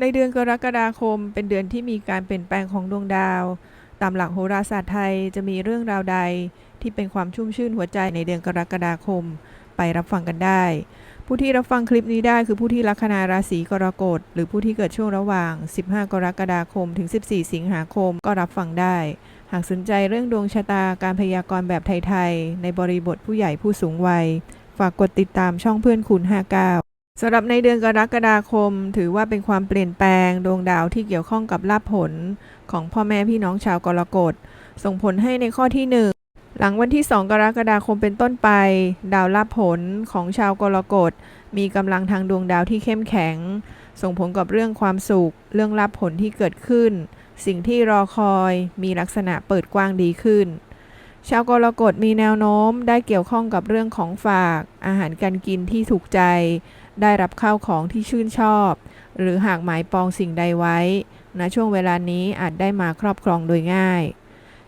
ในเดือนกรกฎาคม เป็นเดือนที่มีการเปลี่ยนแปลงของดวงดาว ตามหลักโหราศาสตร์ไทยจะมีเรื่องราวใดที่เป็นความชุ่มชื่นหัวใจในเดือนกรกฎาคม ไปรับฟังกันได้ ผู้ที่รับฟังคลิปนี้ได้คือผู้ที่ลัคนาราศีกรกฎหรือผู้ที่เกิดช่วงระหว่าง 15 กรกฎาคม ถึง 14 สิงหาคมก็รับฟังได้ หากสนใจเรื่องดวงชะตาการพยากรณ์แบบไทยๆในบริบทผู้ใหญ่ผู้สูงวัย ฝากกดติดตามช่องเพื่อนคุณ 59 สำหรับในเดือนกรกฎาคม ถือว่าเป็นความเปลี่ยนแปลงดวงดาวที่เกี่ยวข้องกับลาภผลของพ่อแม่พี่น้องชาวกรกฎ ส่งผลให้ในข้อที่ 1 หลังวันที่ 2 กรกฎาคมเป็นต้นไป ดาวลาภผลของชาวกรกฎ มีกำลังทางดวงดาวที่เข้มแข็ง ส่งผลกับเรื่องความสุข เรื่องลาภผลที่เกิดขึ้น สิ่งที่รอคอยมีลักษณะเปิดกว้างดีขึ้น ชาวกรกฎมีแนวโน้มได้เกี่ยวข้องกับเรื่องของฝาก อาหารการกินที่ถูกใจ ได้รับข้าวของที่ชื่นชอบ หรือหากหมายปองสิ่งใดไว้ณช่วงเวลานี้อาจได้มาครอบครองโดยง่าย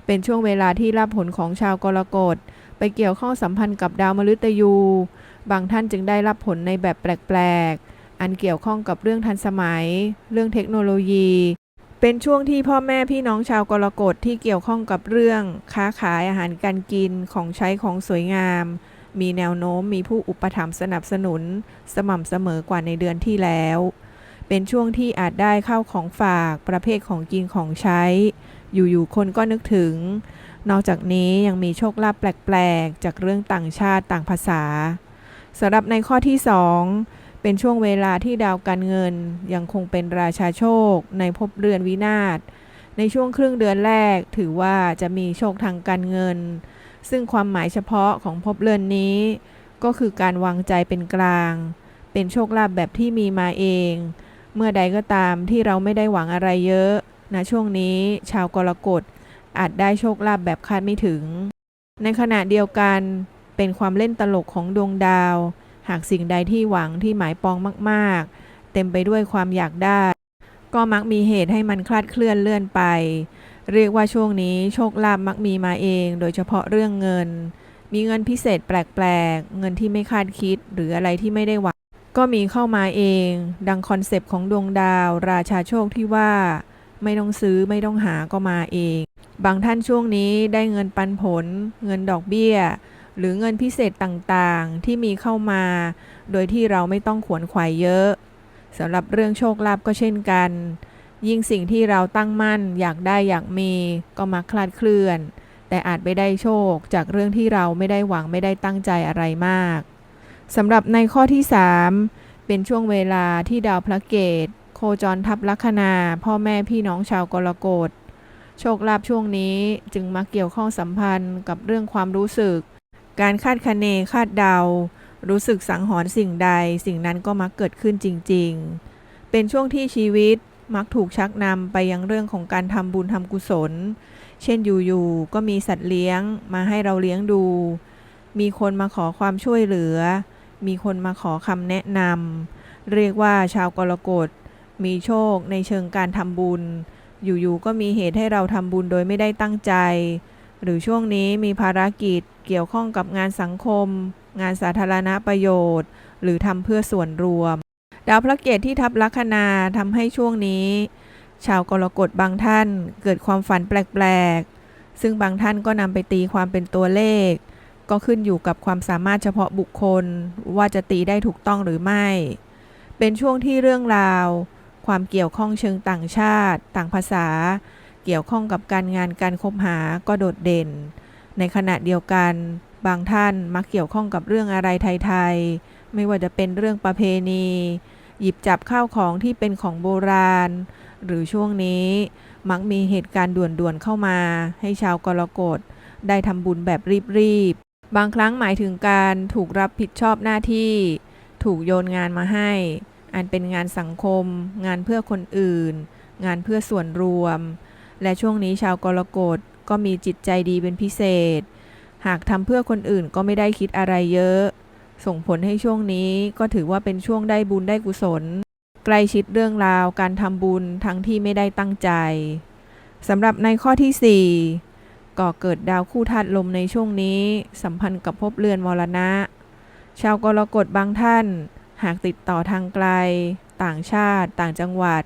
เป็นช่วงเวลาที่รับผลของชาวกรกฎไปเกี่ยวข้องสัมพันธ์กับดาวมฤตยู บางท่านจึงได้รับผลในแบบแปลกๆ อันเกี่ยวข้องกับเรื่องทันสมัย เรื่องเทคโนโลยี เป็นช่วงที่พ่อแม่พี่น้องชาวกรกฎที่เกี่ยวข้องกับเรื่องค้าขายอาหารการกินของใช้ของสวยงาม มีแนวโน้มมีผู้อุปถัมภ์สนับสนุน สม่ำเสมอกว่าในเดือนที่แล้ว เป็นช่วงที่อาจได้เข้าของฝากประเภทของกินของใช้ อยู่ๆคนก็นึกถึง นอกจากนี้ยังมีโชคลาภแปลกๆ จากเรื่องต่างชาติต่างภาษาสำหรับในข้อที่ 2 เป็นช่วงเวลาที่ดาวการเงินยังคงเป็นราชาโชค ในภพเรือนวินาศ ในช่วงครึ่งเดือนแรกถือว่าจะมีโชคทางการเงิน ซึ่งความหมายเฉพาะของภพเรือนนี้ ก็คือการวางใจเป็นกลาง เป็นโชคลาภแบบที่มีมาเอง เมื่อใดก็ตามที่เราไม่ได้หวังอะไรเยอะนะช่วงนี้ชาวกรกฎอาจได้โชคลาภแบบคาดไม่ถึง ในขณะเดียวกันเป็นความเล่นตลกของดวงดาว หากสิ่งใดที่หวังที่หมายปองมากๆ เต็มไปด้วยความอยากได้ ก็มักมีเหตุให้มันคลาดเคลื่อนเลื่อนไป เรียกว่าช่วงนี้โชคลาภมักมีมาเอง โดยเฉพาะเรื่องเงิน มีเงินพิเศษแปลกๆ เงินที่ไม่คาดคิด หรืออะไรที่ไม่ได้หวัง ก็มีเข้ามาเอง ดังคอนเซปต์ของดวงดาว ราชาโชคที่ว่า ไม่ต้องซื้อไม่ต้องหาก็มาเอง บางท่านช่วงนี้ได้เงินปันผล เงินดอกเบี้ย หรือเงินพิเศษต่างๆที่มีเข้ามา โดยที่เราไม่ต้องขวนขวายเยอะสำหรับเรื่องโชคลาภก็เช่นกัน ยิ่งสิ่งที่เราตั้งมั่นอยากได้อยากมีก็มักคลาดเคลื่อน แต่อาจไปได้โชคจากเรื่องที่เราไม่ได้หวังไม่ได้ตั้งใจอะไรมากสำหรับในข้อที่ 3 เป็นช่วงเวลาที่ดาวพระเกต โคจรทับลัคนาพ่อแม่พี่น้องชาวกรกฎโชคลาภช่วงนี้จึงมักเกี่ยวข้องสัมพันธ์กับเรื่องความรู้สึก การคาดคะเนคาดเดา รู้สึกสังหรณ์สิ่งใด สิ่งนั้นก็มักเกิดขึ้นจริง ๆ เป็นช่วงที่ชีวิตมักถูกชักนำไปยังเรื่องของการทำบุญทำกุศล เช่นอยู่ๆก็มีสัตว์เลี้ยงมาให้เราเลี้ยงดู มีคนมาขอความช่วยเหลือ มีคนมาขอคำแนะนำเรียกว่าชาวกรกฎมีโชคในเชิงการทำบุญ อยู่ๆก็มีเหตุให้เราทำบุญโดยไม่ได้ตั้งใจ หรือช่วงนี้มีภารกิจเกี่ยวข้องกับงานสังคม งานสาธารณประโยชน์ หรือทำเพื่อส่วนรวม ดาวพระเกตที่ทับลัคนาทำให้ช่วงนี้ ชาวกรกฎบางท่านเกิดความฝันแปลกๆ ซึ่งบางท่านก็นำไปตีความเป็นตัวเลข ก็ขึ้นอยู่กับความสามารถเฉพาะบุคคล ว่าจะตีได้ถูกต้องหรือไม่ เป็นช่วงที่เรื่องราว ความเกี่ยวข้องเชิงต่างชาติ ต่างภาษา เกี่ยวข้องกับการงานการคบหาก็โดดเด่น ในขณะเดียวกัน บางท่านมักเกี่ยวข้องกับเรื่องอะไรไทยๆ ไม่ว่าจะเป็นเรื่องประเพณี หยิบจับข้าวของที่เป็นของโบราณ หรือช่วงนี้มักมีเหตุการณ์ด่วนๆเข้ามาให้ชาวกรกฎได้ทำบุญแบบรีบๆ บางครั้งหมายถึงการถูกรับผิดชอบหน้าที่ ถูกโยนงานมาให้ อันเป็นงานสังคม งานเพื่อคนอื่น งานเพื่อส่วนรวม และช่วงนี้ชาวกรกฎก็มีจิตใจดีเป็นพิเศษ หากทำเพื่อคนอื่นก็ไม่ได้คิดอะไรเยอะ ส่งผลให้ช่วงนี้ก็ถือว่าเป็นช่วงได้บุญได้กุศล ใกล้ชิดเรื่องราวการทำบุญทั้งที่ไม่ได้ตั้งใจสำหรับในข้อที่ 4 ก่อเกิดดาวคู่ธาตุลมในช่วงนี้ สัมพันธ์กับภพเรือนมรณะ ชาวกรกฎบางท่าน หากติดต่อทางไกล ต่างชาติ ต่างจังหวัด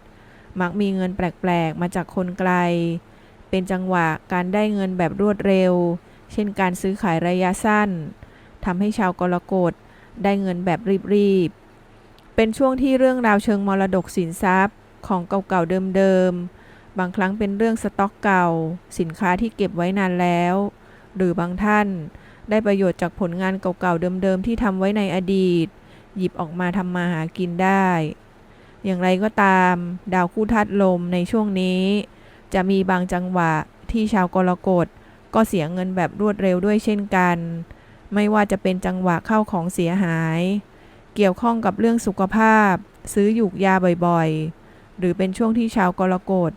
มักมีเงินแปลกๆ มาจากคนไกล เป็นจังหวะการได้เงินแบบรวดเร็ว เช่นการซื้อขายระยะสั้นทำให้ชาวกรกฎได้เงินแบบรีบๆ เป็นช่วงที่เรื่องราวเชิงมรดกสินทรัพย์ ของเก่าๆเดิมๆ บางครั้งเป็นเรื่องสต็อกเก่า สินค้าที่เก็บไว้นานแล้ว หรือบางท่านได้ประโยชน์จากผลงานเก่าๆเดิมๆ ที่ทำไว้ในอดีต หยิบออกมาทำมาหากินได้ อย่างไรก็ตาม ดาวคู่ธาตุลมในช่วงนี้ จะมีบางจังหวะที่ชาวกรกฎก็เสียเงินแบบรวดเร็วด้วยเช่นกัน ไม่ว่าจะเป็นจังหวะเข้าของเสียหาย เกี่ยวข้องกับเรื่องสุขภาพ ซื้อหยูกยาบ่อยๆ หรือเป็นช่วงที่ชาวกรกฎ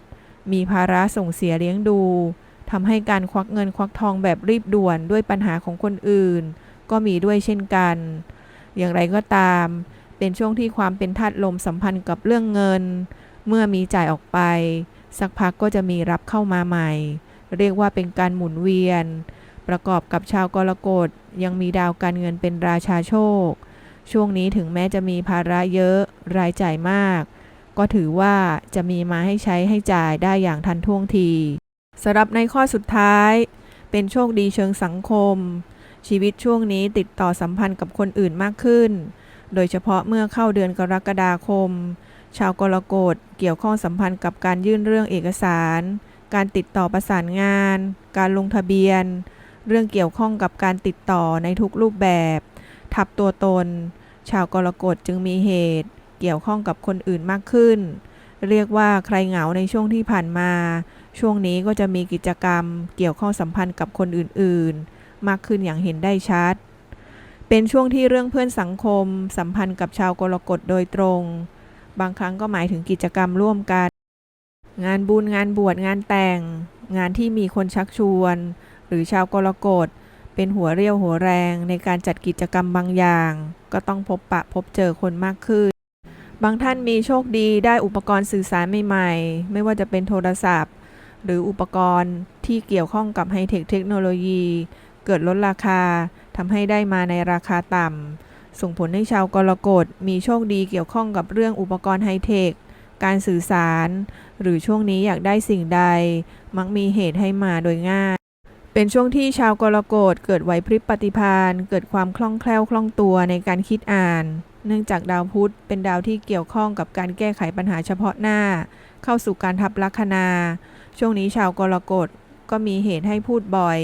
มีภาระส่งเสียเลี้ยงดูทำให้การควักเงินควักทองแบบรีบด่วนด้วยปัญหาของคนอื่น ก็มีด้วยเช่นกัน อย่างไรก็ตาม เป็นช่วงที่ความเป็นธาตุลมสัมพันธ์กับเรื่องเงิน เมื่อมีจ่ายออกไป สักพักก็จะมีรับเข้ามาใหม่ เรียกว่าเป็นการหมุนเวียน ประกอบกับชาวกรกฎยังมีดาวการเงินเป็นราชาโชค ช่วงนี้ถึงแม้จะมีภาระเยอะรายจ่ายมาก ก็ถือว่าจะมีมาให้ใช้ให้จ่ายได้อย่างทันท่วงทีสำหรับในข้อสุดท้าย เป็นโชคดีเชิงสังคม ชีวิตช่วงนี้ติดต่อสัมพันธ์กับคนอื่นมากขึ้น โดยเฉพาะเมื่อเข้าเดือนกรกฎาคม ชาวกรกฎเกี่ยวข้องสัมพันธ์กับการยื่นเรื่องเอกสาร การติดต่อประสานงาน การลงทะเบียน เรื่องเกี่ยวข้องกับการติดต่อในทุกรูปแบบ ทับตัวตน ชาวกรกฎจึงมีเหตุ เกี่ยวข้องกับคนอื่นมากขึ้น เรียกว่าใครเหงาในช่วงที่ผ่านมา ช่วงนี้ก็จะมีกิจกรรม เกี่ยวข้องสัมพันธ์กับคนอื่นๆ มากขึ้นอย่างเห็นได้ชัด เป็นช่วงที่เรื่องเพื่อนสังคม สัมพันธ์กับชาวกรกฎโดยตรง บางครั้งก็หมายถึงกิจกรรมร่วมกัน งานบุญงานบวชงานแต่ง งานที่มีคนชักชวน หรือชาวกรกฎเป็นหัวเรี่ยวหัวแรงในการจัดกิจกรรมบางอย่าง ก็ต้องพบปะพบเจอคนมากขึ้น บางท่านมีโชคดีได้อุปกรณ์สื่อสารใหม่ๆ ไม่ว่าจะเป็นโทรศัพท์ หรืออุปกรณ์ที่เกี่ยวข้องกับไฮเทคเทคโนโลยี เกิดลดราคา ทำให้ได้มาในราคาต่ำ ส่งผลให้ชาวกรกฎมีโชคดีเกี่ยวข้องกับเรื่องอุปกรณ์ไฮเทค การสื่อสาร หรือช่วงนี้อยากได้สิ่งใด มักมีเหตุให้มาโดยง่าย เป็นช่วงที่ชาวกรกฎเกิดไหวพริบปฏิภาณเกิดความคล่องแคล่วคล่องตัวในการคิดอ่าน เนื่องจากดาวพุธเป็นดาวที่เกี่ยวข้องกับการแก้ไขปัญหาเฉพาะหน้า เข้าสู่การทับลัคนา ช่วงนี้ชาวกรกฎก็มีเหตุให้พูดบ่อย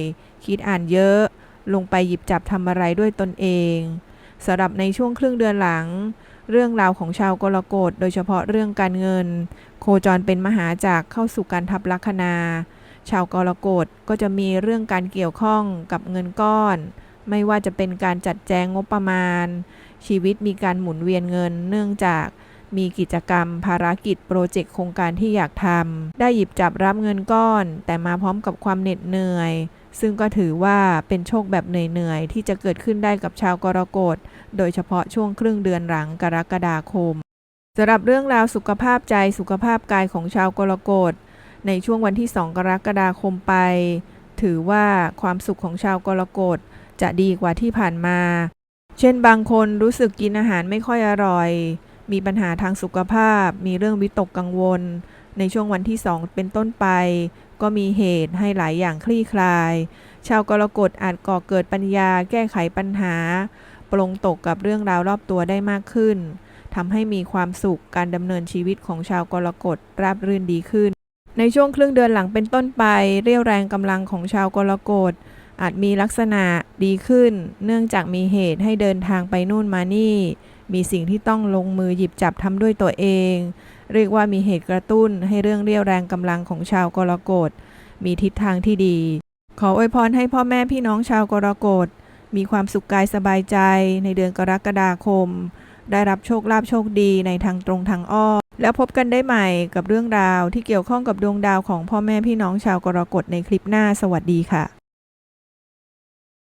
คิดอ่านเยอะ ลงไปหยิบจับทำอะไรด้วยตนเองสำหรับในช่วงครึ่งเดือนหลัง เรื่องราวของชาวกรกฎโดยเฉพาะเรื่องการเงิน โคจรเป็นมหาจากเข้าสู่การทับลัคนา ชาวกรกฎก็จะมีเรื่องการเกี่ยวข้องกับเงินก้อน ไม่ว่าจะเป็นการจัดแจงงบประมาณ ชีวิตมีการหมุนเวียนเงิน เนื่องจากมีกิจกรรม ภารกิจ โปรเจกต์โครงการที่อยากทำได้หยิบจับรับเงินก้อน แต่มาพร้อมกับความเหน็ดเหนื่อย ซึ่งก็ถือว่าเป็นโชคแบบเหนื่อยๆ ที่จะเกิดขึ้นได้กับชาวกรกฎ โดยเฉพาะช่วงครึ่งเดือนหลังกรกฎาคมสำหรับเรื่องราวสุขภาพใจสุขภาพกายของชาวกรกฎ ในช่วงวันที่ 2 กรกฎาคมไป ถือว่าความสุขของชาวกรกฎจะดีกว่าที่ผ่านมา เช่นบางคนรู้สึกกินอาหารไม่ค่อยอร่อย มีปัญหาทางสุขภาพ มีเรื่องวิตกกังวล ในช่วงวันที่ 2 เป็นต้นไป ก็มีเหตุให้หลายอย่างคลี่คลาย ชาวกรกฎอาจก่อเกิดปัญญาแก้ไขปัญหาปลงตกกับเรื่องราวรอบตัวได้มากขึ้นทำให้มีความสุขการดำเนินชีวิตของชาวกรกฎราบรื่นดีขึ้น ในช่วงครึ่งเดือนหลังเป็นต้นไป เรี่ยวแรงกำลังของชาวกรกฎอาจมีลักษณะดีขึ้น เนื่องจากมีเหตุให้เดินทางไปนู่นมานี่ มีสิ่งที่ต้องลงมือหยิบจับทำด้วยตัวเอง เรียกว่ามีเหตุกระตุ้นให้เรื่องเรียวแรงกำลังของชาวกรกฎมีทิศทางที่ดี ขออวยพรให้พ่อแม่พี่น้องชาวกรกฎมีความสุขกายสบายใจในเดือนกรกฎาคม ได้รับโชคลาภโชคดีในทางตรงทางอ้อมแล้วพบกันได้ใหม่กับเรื่องราวที่เกี่ยวข้องกับดวงดาวของพ่อแม่พี่น้องชาวกรกฎในคลิปหน้าสวัสดีค่ะ